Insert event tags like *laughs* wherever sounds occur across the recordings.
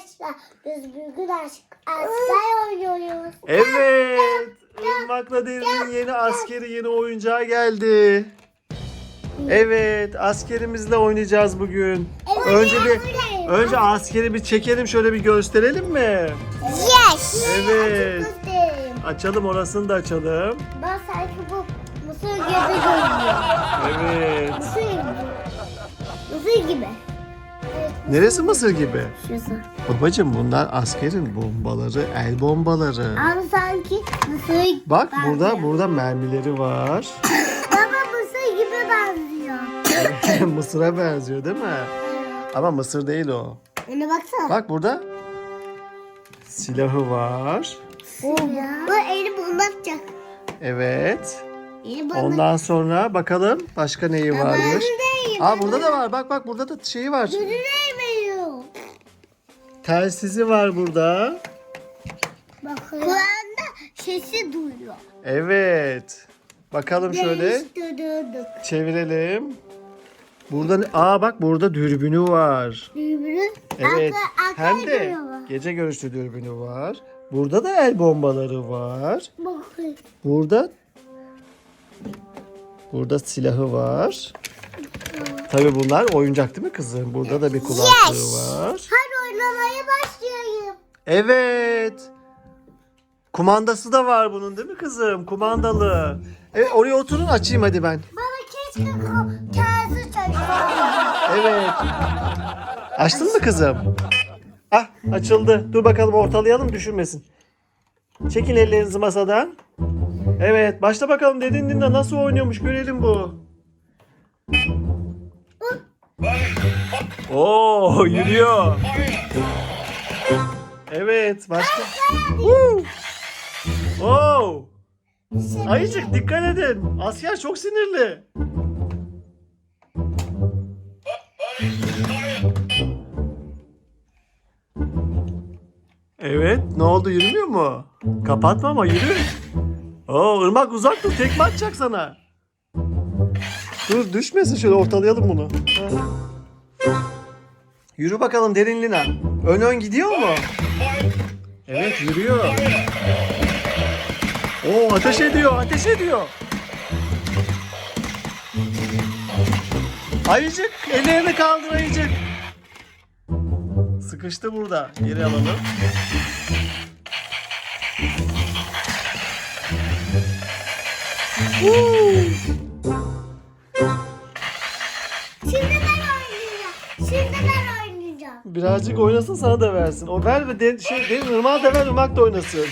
Arkadaşlar biz bugün aşk asker oynuyoruz. Evet. Irmak'la Derin'in yeni askeri, yeni oyuncağı geldi. Evet, askerimizle oynayacağız bugün. Önce bir önce askeri bir çekelim, şöyle bir gösterelim mi? Yes. Evet. Açalım orasını da açalım. Ben sanki bu mısır gibi görünüyor. Evet. Mısır gibi. Mısır gibi. Neresi Mısır gibi? Şurası. Babacım bunlar askerin bombaları, el bombaları. Ama sanki mısır Bak benziyor. burada burada mermileri var. *laughs* Baba mısır gibi benziyor. *laughs* Mısır'a benziyor değil mi? Ama Mısır değil o. Öne baksana. Bak burada silahı var. Bu, bu eli bulmatacak. Evet. Eli. Ondan sonra bakalım başka neyi varmış. Aa burada da var. Bak bak burada da şeyi var. Değmiyor. Telsizi var burada. Bakın. Kulağında sesi duyuyor. Evet. Bakalım şöyle Değiştirdik. çevirelim. Burada aa bak burada dürbünü var. Dürbünü. Evet. Arka, Hem de gece görüşlü dürbünü var. Burada da el bombaları var. Bakın. Burada Burada silahı var. Tabii bunlar oyuncak değil mi kızım? Burada da bir kulaklığı var. Hadi oynamaya başlayalım. Evet. Kumandası da var bunun değil mi kızım? Kumandalı. Evet oraya oturun açayım hadi ben. Baba keşke ko- tersi çalışsaydı. Evet. Açtın mı kızım? Ah açıldı. Dur bakalım ortalayalım düşürmesin. Çekin ellerinizi masadan. Evet başla bakalım dedin dinle nasıl oynuyormuş görelim bu. Oo yürüyor. Evet başka. Woo! Oo. Ayıcık dikkat edin. Asker çok sinirli. Evet ne oldu yürümüyor mu? Kapatma ama yürü. Oo ırmak uzak dur tekme atacak sana. Dur düşmesin şöyle ortalayalım bunu. Yürü bakalım derin Lina. Ön ön gidiyor mu? Evet yürüyor. Oo ateş ediyor ateş ediyor. Ayıcık ellerini kaldır ayıcık. Sıkıştı burada. Geri alalım. Şimdi Birazcık oynasın sana da versin. O ver ve de, şey, de, ırmağa da ver ırmak da oynasın.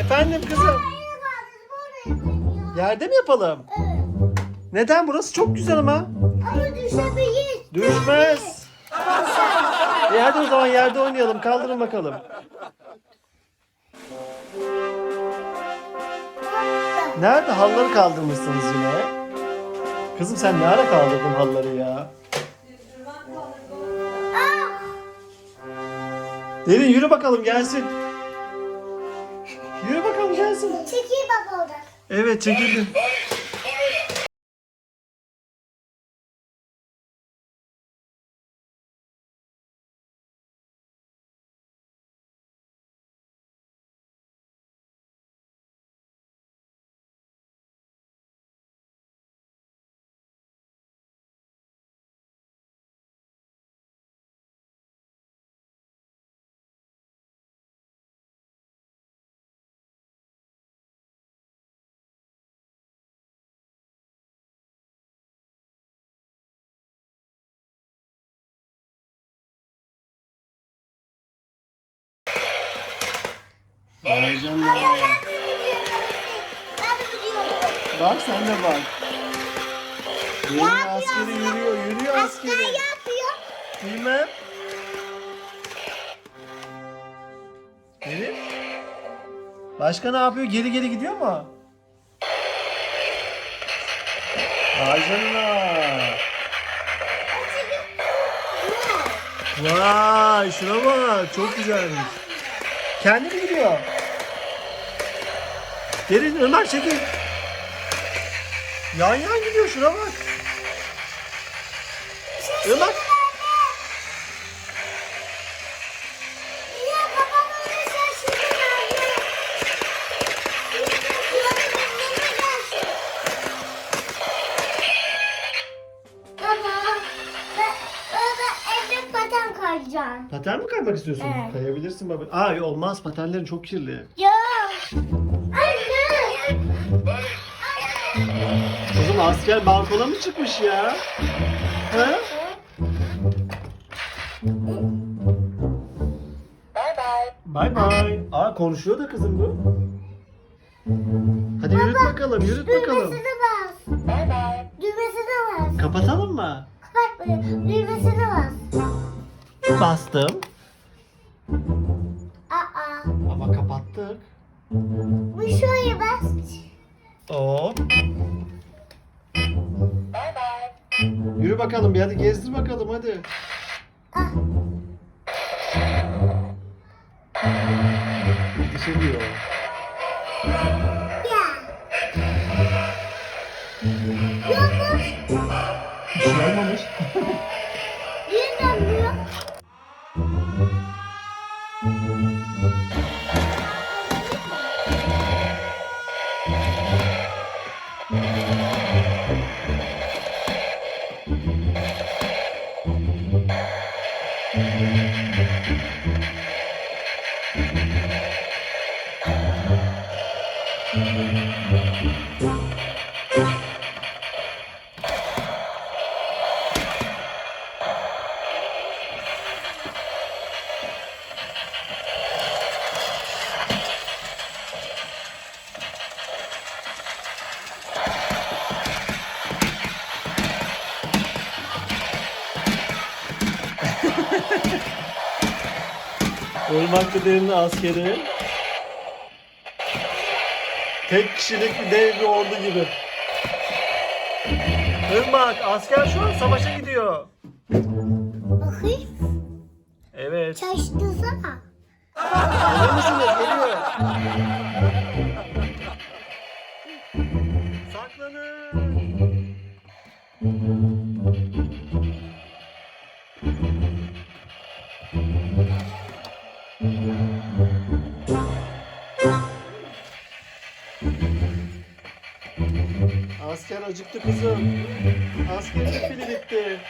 Efendim kızım. Yerde mi yapalım? Evet. Neden? Burası çok güzel ama. Ama düşebilir. Düşmez. E hadi o zaman yerde oynayalım. Kaldırın bakalım. Nerede? Halları kaldırmışsınız yine. Kızım sen ne ara kaldırdın halları ya? Derin yürü bakalım gelsin. Yürü bakalım gelsin. çekil baba oradan. Evet çekildim. Vereceğim ya. Bak sen de bak. Derin askeri yürüyor, yürüyor askeri. yapıyor? Bilmem. Derin. Başka ne yapıyor? Geri geri gidiyor mu? Vay canına. Vay şuna bak. Çok güzelmiş. Kendi mi gidiyor? Derin Ömer çekil. Yan yan gidiyor şuna bak. Baba evde paten mi kaymak istiyorsun? Evet. Kayabilirsin baba. Aa olmaz patenlerin çok kirli. Ya. Kızım asker balkona mı çıkmış ya? Ha? Bay bay. Aa konuşuyor da kızım bu. Hadi yürüt bakalım, yürüt bakalım. Düğmesine bas. Düğmesine bas. Kapatalım mı? Kapat böyle. Düğmesine bas. Bastım. Aa. Ama kapattık. Bu şuraya bas. Hop. Yürü bakalım bir hadi gezdir bakalım hadi. Ah. Dışarı diyor. Ya. Bir şey olmamış. *laughs* Kıdemli askeri. Tek kişilik bir dev bir ordu gibi. Irmak asker şu an savaşa gidiyor. Bakayım. Evet. Çalıştırsana. Gelir misiniz? Geliyor. Asker acıktı kızım. Askerin pili bitti.